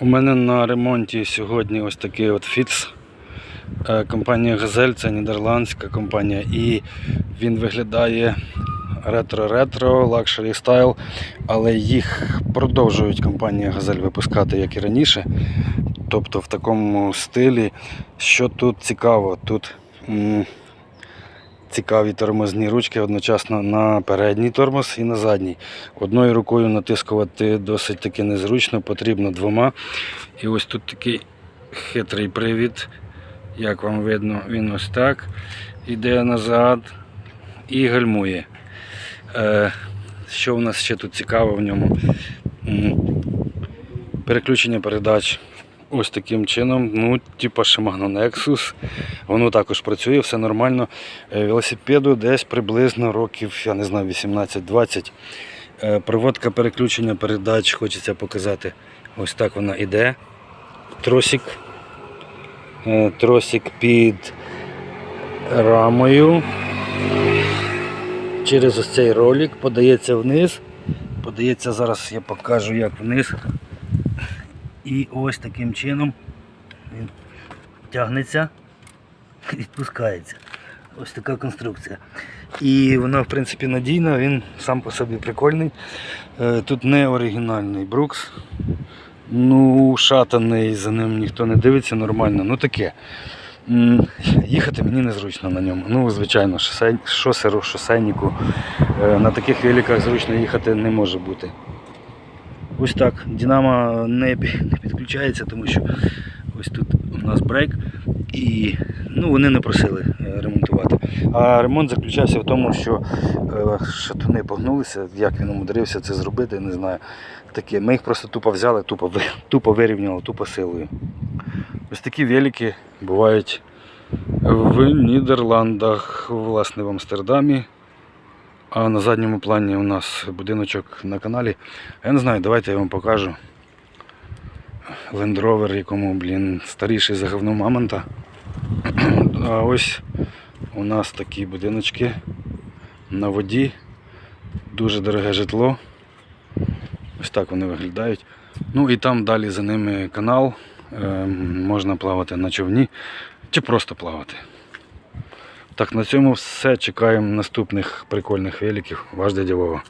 У мене на ремонті сьогодні ось такий от фіц. Е, Компанія Газель це нідерландська компанія, і він виглядає ретро-ретро, лакшері стайл, але їх продовжують компанія Газель випускати, як і раніше. Тобто в такому стилі. Що тут цікаво, тут цікаві тормозні ручки одночасно на передній тормоз і на задній. Одною рукою натискувати досить таки незручно, потрібно двома. І ось тут такий хитрий привід. Як вам видно, він ось так. Іде назад і гальмує. Е, що в нас ще тут цікаво в ньому? Переключення передач ось таким чином. Ну, типа Shimano Nexus. Воно також працює, все нормально. Е, Велосипеду десь приблизно років, я не знаю, 18-20. Е, Проводка переключення передач хочеться показати. Ось так вона іде. Тросик. Е, Тросик під рамою. Через ось цей ролик подається вниз. Подається зараз, я покажу як вниз. І ось таким чином він тягнеться і відпускається. Ось така конструкція. І вона, в принципі, надійна, він сам по собі прикольний. Е, Тут не оригінальний Брукс. Ну, шатаний, за ним ніхто не дивиться нормально. Ну таке. Їхати мені незручно на ньому. Ну, звичайно, шосеру, шосейнику. е, На таких великах зручно їхати не може бути. Ось так. Динамо не, підключається, тому що ось тут у нас брейк. І ну, вони не просили е, ремонтувати. А ремонт заключався в тому, що е, шатуни погнулися, як він умудрився це зробити, не знаю. Таке. Ми їх просто тупо взяли, тупо, тупо вирівняли, тупо силою. Ось такі велики бувають в Нідерландах, власне, в Амстердамі. А на задньому плані у нас будиночок на каналі. Я не знаю, давайте я вам покажу. Rover, якому, блін, старіший за говно мамонта. А ось у нас такі будиночки на воді. Дуже дороге житло. Ось так вони виглядають. Ну і там далі за ними канал. Е, можна плавати на човні чи просто плавати. Так, на цьому все. Чекаємо наступних прикольних великів. Ваш дядя Вова.